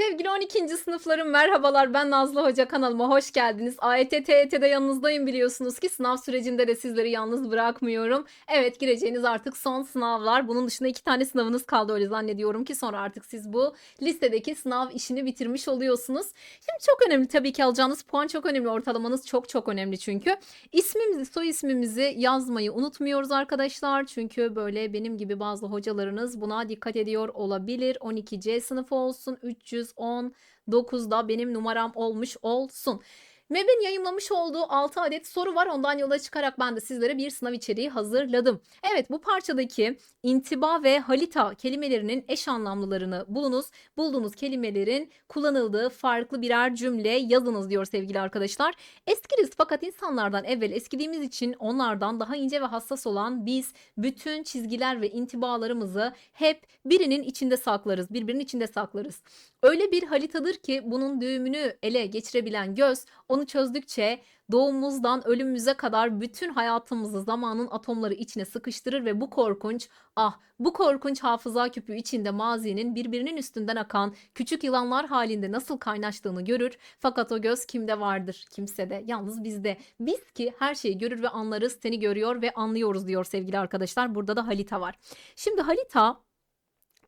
Sevgili 12. sınıflarım merhabalar. Ben Nazlı Hoca kanalıma hoş geldiniz. AYT, TYT'de yanınızdayım biliyorsunuz ki sınav sürecinde de sizleri yalnız bırakmıyorum. Evet gireceğiniz artık son sınavlar. Bunun dışında iki tane sınavınız kaldı öyle zannediyorum ki sonra artık siz bu listedeki sınav işini bitirmiş oluyorsunuz. Şimdi çok önemli tabii ki alacağınız puan çok önemli. Ortalamanız çok çok önemli çünkü. İsmimizi, soy ismimizi yazmayı unutmuyoruz arkadaşlar. Çünkü böyle benim gibi bazı hocalarınız buna dikkat ediyor olabilir. 12C sınıfı olsun, 319'da benim numaram olmuş olsun. MEB'in yayımlamış olduğu 6 adet soru var. Ondan yola çıkarak ben de sizlere bir sınav içeriği hazırladım. Evet bu parçadaki intiba ve halita kelimelerinin eş anlamlılarını bulunuz. Bulduğunuz kelimelerin kullanıldığı farklı birer cümle yazınız diyor sevgili arkadaşlar. Eskiriz fakat insanlardan evvel eskidiğimiz için onlardan daha ince ve hassas olan biz bütün çizgiler ve intibalarımızı hep birinin içinde saklarız. Birbirinin içinde saklarız. Öyle bir halitadır ki bunun düğümünü ele geçirebilen göz onu çözdükçe doğumumuzdan ölümümüze kadar bütün hayatımızı zamanın atomları içine sıkıştırır ve bu korkunç ah bu korkunç hafıza küpü içinde mazinin birbirinin üstünden akan küçük yılanlar halinde nasıl kaynaştığını görür. Fakat o göz kimde vardır? Kimsede. Yalnız bizde. Biz ki her şeyi görür ve anlarız. Seni görüyor ve anlıyoruz diyor sevgili arkadaşlar. Burada da halita var. Şimdi halita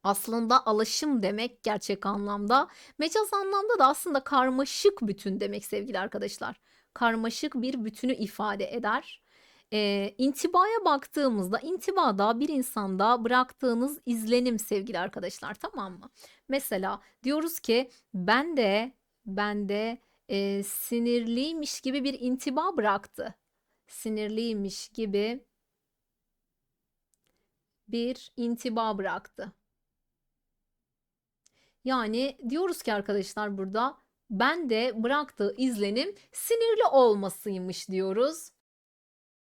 aslında alaşım demek gerçek anlamda. Mecaz anlamda da aslında karmaşık bütün demek sevgili arkadaşlar. Karmaşık bir bütünü ifade eder. E, intibaya baktığımızda intibada bir insanda bıraktığınız izlenim sevgili arkadaşlar tamam mı? Mesela diyoruz ki ben de ben de e, sinirliymiş gibi bir intiba bıraktı. Sinirliymiş gibi bir intiba bıraktı. Yani diyoruz ki arkadaşlar burada ben de bıraktığı izlenim sinirli olmasıymış diyoruz.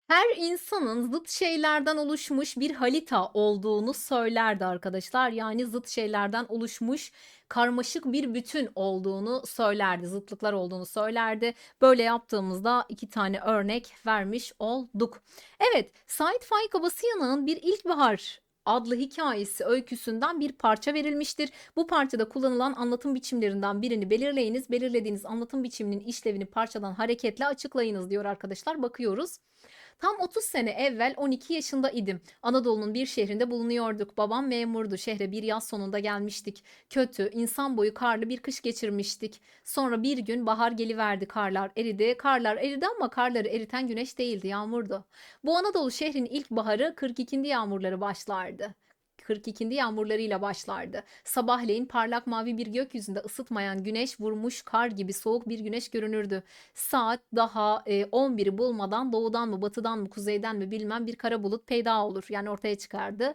Her insanın zıt şeylerden oluşmuş bir halita olduğunu söylerdi arkadaşlar. Yani zıt şeylerden oluşmuş karmaşık bir bütün olduğunu söylerdi. Zıtlıklar olduğunu söylerdi. Böyle yaptığımızda iki tane örnek vermiş olduk. Evet, Said Faik Abasıyan'ın bir İlkbahar adlı hikayesi öyküsünden bir parça verilmiştir. Bu parçada kullanılan anlatım biçimlerinden birini belirleyiniz. Belirlediğiniz anlatım biçiminin işlevini parçadan hareketle açıklayınız diyor arkadaşlar. Bakıyoruz. Tam 30 sene evvel 12 yaşında idim. Anadolu'nun bir şehrinde bulunuyorduk. Babam memurdu. Şehre bir yaz sonunda gelmiştik. Kötü, insan boyu karlı bir kış geçirmiştik. Sonra bir gün bahar geliverdi. Karlar eridi. Karlar eridi ama karları eriten güneş değildi, yağmurdu. Bu Anadolu şehrinin ilk baharı 42. yağmurları başlardı. 42. yağmurlarıyla başlardı. Sabahleyin parlak mavi bir gökyüzünde ısıtmayan güneş vurmuş kar gibi soğuk bir güneş görünürdü. Saat daha e, 11'i bulmadan doğudan mı batıdan mı kuzeyden mi bilmem bir kara bulut peyda olur. Yani ortaya çıkardı.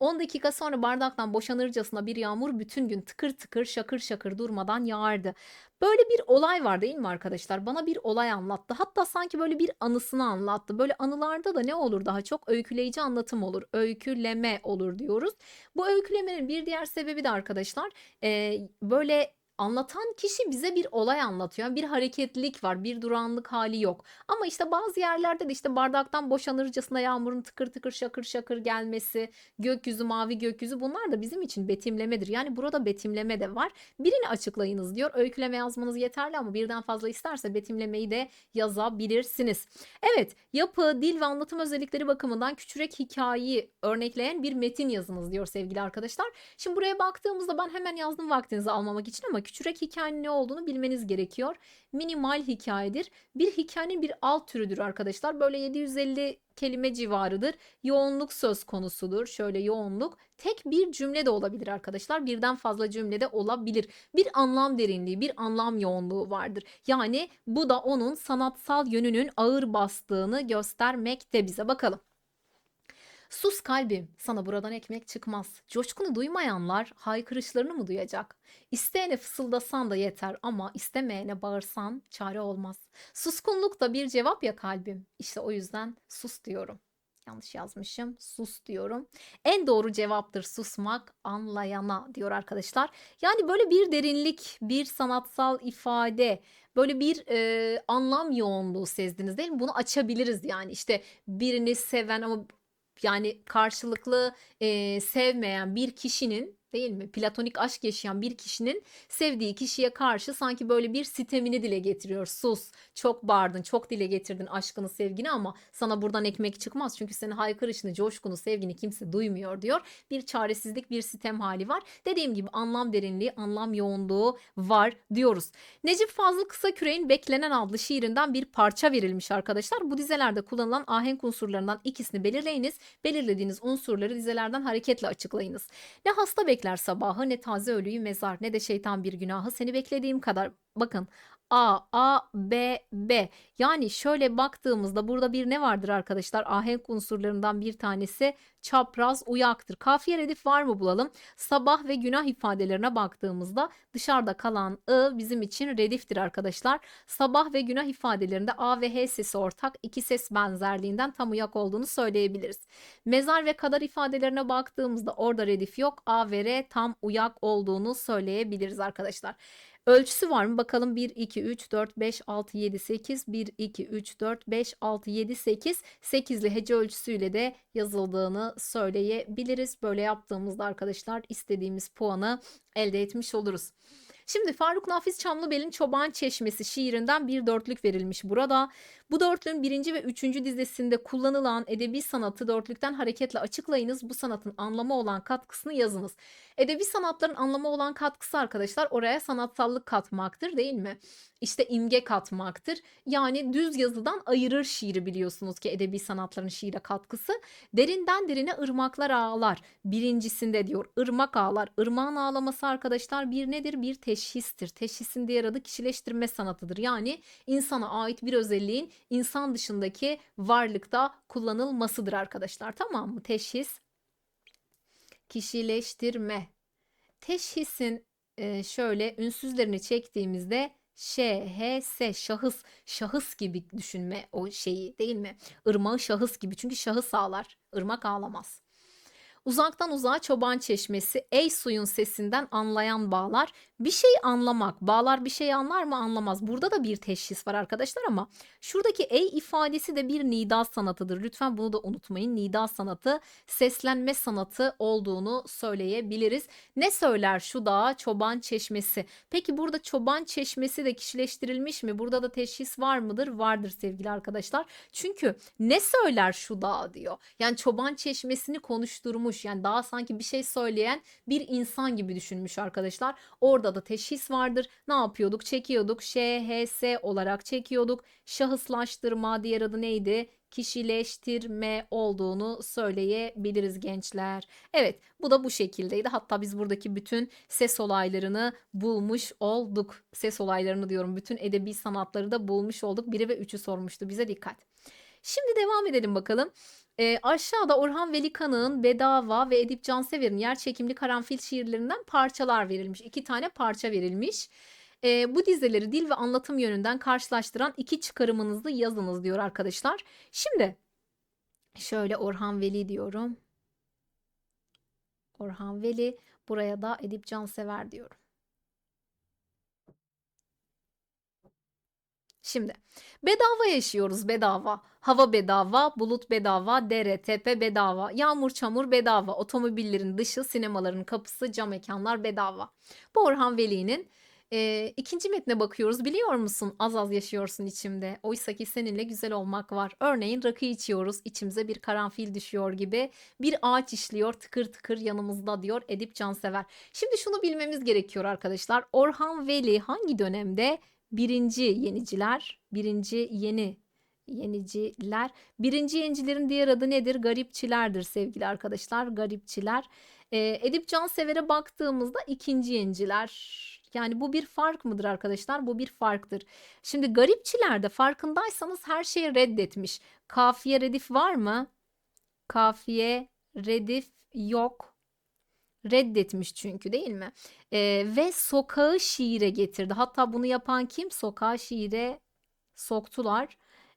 10 dakika sonra bardaktan boşanırcasına bir yağmur bütün gün tıkır tıkır şakır şakır durmadan yağardı. Böyle bir olay var değil mi arkadaşlar? Bana bir olay anlattı. Hatta sanki böyle bir anısını anlattı. Böyle anılarda da ne olur daha çok? Öyküleyici anlatım olur. Öyküleme olur diyoruz. Bu öykülemenin bir diğer sebebi de arkadaşlar e, böyle Anlatan kişi bize bir olay anlatıyor. Bir hareketlilik var, bir duranlık hali yok. Ama işte bazı yerlerde de işte bardaktan boşanırcasına yağmurun tıkır tıkır şakır şakır gelmesi, gökyüzü mavi gökyüzü bunlar da bizim için betimlemedir. Yani burada betimleme de var. Birini açıklayınız diyor. Öyküleme yazmanız yeterli ama birden fazla isterse betimlemeyi de yazabilirsiniz. Evet, yapı, dil ve anlatım özellikleri bakımından küçürek hikayeyi örnekleyen bir metin yazınız diyor sevgili arkadaşlar. Şimdi buraya baktığımızda ben hemen yazdım vaktinizi almamak için ama küçürek hikayenin ne olduğunu bilmeniz gerekiyor. Minimal hikayedir. Bir hikayenin bir alt türüdür arkadaşlar. Böyle 750 kelime civarıdır. Yoğunluk söz konusudur. Şöyle yoğunluk. Tek bir cümle de olabilir arkadaşlar. Birden fazla cümle de olabilir. Bir anlam derinliği, bir anlam yoğunluğu vardır. Yani bu da onun sanatsal yönünün ağır bastığını göstermekte bize. Bakalım. Sus kalbim, sana buradan ekmek çıkmaz. Coşkunu duymayanlar haykırışlarını mı duyacak? İsteyene fısıldasan da yeter ama istemeyene bağırsan çare olmaz. Suskunluk da bir cevap ya kalbim. İşte o yüzden sus diyorum. Yanlış yazmışım. Sus diyorum. En doğru cevaptır susmak anlayana diyor arkadaşlar. Yani böyle bir derinlik, bir sanatsal ifade, böyle bir e, anlam yoğunluğu sezdiniz değil mi? Bunu açabiliriz yani. İşte birini seven ama yani karşılıklı e, sevmeyen bir kişinin Değil mi? Platonik aşk yaşayan bir kişinin sevdiği kişiye karşı sanki böyle bir sitemini dile getiriyor. Sus, çok bağırdın, çok dile getirdin aşkını, sevgini ama sana buradan ekmek çıkmaz. Çünkü senin haykırışını, coşkunu, sevgini kimse duymuyor diyor. Bir çaresizlik, bir sitem hali var. Dediğim gibi anlam derinliği, anlam yoğunluğu var diyoruz. Necip Fazıl Kısaküre'nin Beklenen adlı şiirinden bir parça verilmiş arkadaşlar. Bu dizelerde kullanılan ahenk unsurlarından ikisini belirleyiniz. Belirlediğiniz unsurları dizelerden hareketle açıklayınız. Ne hasta bekler sabahı, ne taze ölüyü mezar, ne de şeytan bir günahı. Seni beklediğim kadar. Bakın A, A, B, B. Yani şöyle baktığımızda burada bir ne vardır arkadaşlar? Ahenk unsurlarından bir tanesi çapraz uyaktır. Kafiye redif var mı bulalım. Sabah ve günah ifadelerine baktığımızda dışarıda kalan ı bizim için rediftir arkadaşlar. Sabah ve günah ifadelerinde A ve H sesi ortak iki ses benzerliğinden tam uyak olduğunu söyleyebiliriz. Mezar ve kadar ifadelerine baktığımızda orada redif yok. A ve R tam uyak olduğunu söyleyebiliriz arkadaşlar. Ölçüsü var mı? Bakalım 1, 2, 3, 4, 5, 6, 7, 8. 1, 2, 3, 4, 5, 6, 7, 8. 8'li hece ölçüsüyle de yazıldığını söyleyebiliriz. Böyle yaptığımızda arkadaşlar istediğimiz puanı elde etmiş oluruz. Şimdi Faruk Nafiz Çamlıbel'in Çoban Çeşmesi şiirinden bir dörtlük verilmiş burada. Bu dörtlüğün birinci ve üçüncü dizesinde kullanılan edebi sanatı dörtlükten hareketle açıklayınız. Bu sanatın anlamı olan katkısını yazınız. Edebi sanatların anlamı olan katkısı arkadaşlar oraya sanatsallık katmaktır değil mi? İşte imge katmaktır. Yani düz yazıdan ayırır şiiri biliyorsunuz ki edebi sanatların şiire katkısı. Derinden derine ırmaklar ağlar. Birincisinde diyor ırmak ağlar. Irmağın ağlaması arkadaşlar bir nedir? Bir teşhistir. Teşhisin diğer adı kişileştirme sanatıdır. Yani insana ait bir özelliğin insan dışındaki varlıkta kullanılmasıdır arkadaşlar. Tamam mı? Teşhis kişileştirme. Teşhisin şöyle ünsüzlerini çektiğimizde Ş, H, S şahıs, şahıs gibi düşünme o şeyi değil mi? Irmağı şahıs gibi çünkü şahıs ağlar, ırmak ağlamaz. Uzaktan uzağa çoban çeşmesi, ey suyun sesinden anlayan bağlar. Bir şey anlamak, bağlar bir şey anlar mı anlamaz. Burada da bir teşhis var arkadaşlar ama şuradaki ey ifadesi de bir nida sanatıdır. Lütfen bunu da unutmayın. Nida sanatı seslenme sanatı olduğunu söyleyebiliriz. Ne söyler şu dağ çoban çeşmesi? Peki burada çoban çeşmesi de kişileştirilmiş mi? Burada da teşhis var mıdır? Vardır sevgili arkadaşlar. Çünkü ne söyler şu dağ diyor. Yani çoban çeşmesini konuşturmuş. Yani daha sanki bir şey söyleyen bir insan gibi düşünmüş arkadaşlar. Orada da teşhis vardır. Ne yapıyorduk? Çekiyorduk. Ş, H, S olarak çekiyorduk. Şahıslaştırma diğer adı neydi? kişileştirme olduğunu söyleyebiliriz gençler. Evet bu da bu şekildeydi. Hatta biz buradaki bütün ses olaylarını bulmuş olduk. Ses olaylarını diyorum. Bütün edebi sanatları da bulmuş olduk. Biri ve üçü sormuştu bize dikkat. Şimdi devam edelim bakalım. E, aşağıda Orhan Veli Kanık'ın Bedava ve Edip Cansever'in yer çekimli karanfil şiirlerinden parçalar verilmiş. İki tane parça verilmiş. E, bu dizeleri dil ve anlatım yönünden karşılaştıran iki çıkarımınızı yazınız diyor arkadaşlar. Şimdi şöyle Orhan Veli diyorum. Orhan Veli buraya da Edip Cansever diyorum. Şimdi bedava yaşıyoruz bedava. Hava bedava, bulut bedava, dere, tepe bedava, yağmur, çamur bedava, otomobillerin dışı, sinemaların kapısı, cam mekanlar bedava. Bu Orhan Veli'nin e, ikinci metne bakıyoruz. Biliyor musun? Az az yaşıyorsun içimde. Oysa ki seninle güzel olmak var. Örneğin rakı içiyoruz. içimize bir karanfil düşüyor gibi. Bir ağaç işliyor tıkır tıkır yanımızda diyor Edip Cansever. Şimdi şunu bilmemiz gerekiyor arkadaşlar. Orhan Veli hangi dönemde birinci yeniciler, birinci yeni yeniciler. Birinci yenicilerin diğer adı nedir? Garipçilerdir sevgili arkadaşlar. Garipçiler. Ee, Edip Cansever'e baktığımızda ikinci yeniciler. Yani bu bir fark mıdır arkadaşlar? Bu bir farktır. Şimdi garipçilerde farkındaysanız her şeyi reddetmiş. Kafiye redif var mı? Kafiye redif yok. Reddetmiş çünkü değil mi? Ee, ve sokağı şiire getirdi. Hatta bunu yapan kim? Sokağı şiire soktular.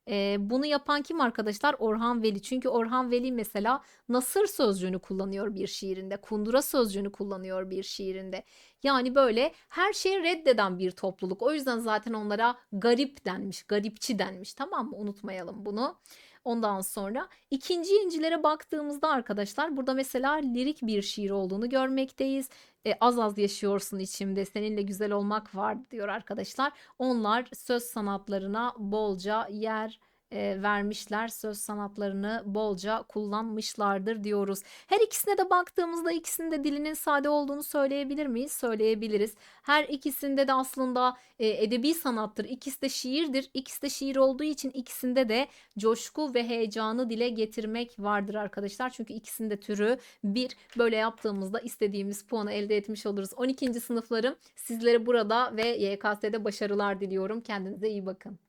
Ee, bunu yapan kim arkadaşlar? Orhan Veli. Çünkü Orhan Veli mesela nasır sözcüğünü kullanıyor bir şiirinde. Kundura sözcüğünü kullanıyor bir şiirinde. Yani böyle her şeyi reddeden bir topluluk. O yüzden zaten onlara garip denmiş, garipçi denmiş. Tamam mı? Unutmayalım bunu. Ondan sonra ikinci incilere baktığımızda arkadaşlar burada mesela lirik bir şiir olduğunu görmekteyiz. E, az az yaşıyorsun içimde seninle güzel olmak var diyor arkadaşlar. Onlar söz sanatlarına bolca yer e, vermişler. Söz sanatlarını bolca kullanmışlardır diyoruz. Her ikisine de baktığımızda ikisinde dilinin sade olduğunu söyleyebilir miyiz? Söyleyebiliriz. Her ikisinde de aslında e, edebi sanattır. İkisi de şiirdir. İkisi de şiir olduğu için ikisinde de coşku ve heyecanı dile getirmek vardır arkadaşlar. Çünkü ikisinde türü bir. Böyle yaptığımızda istediğimiz puanı elde etmiş oluruz. 12. sınıflarım sizlere burada ve YKS'de başarılar diliyorum. Kendinize iyi bakın.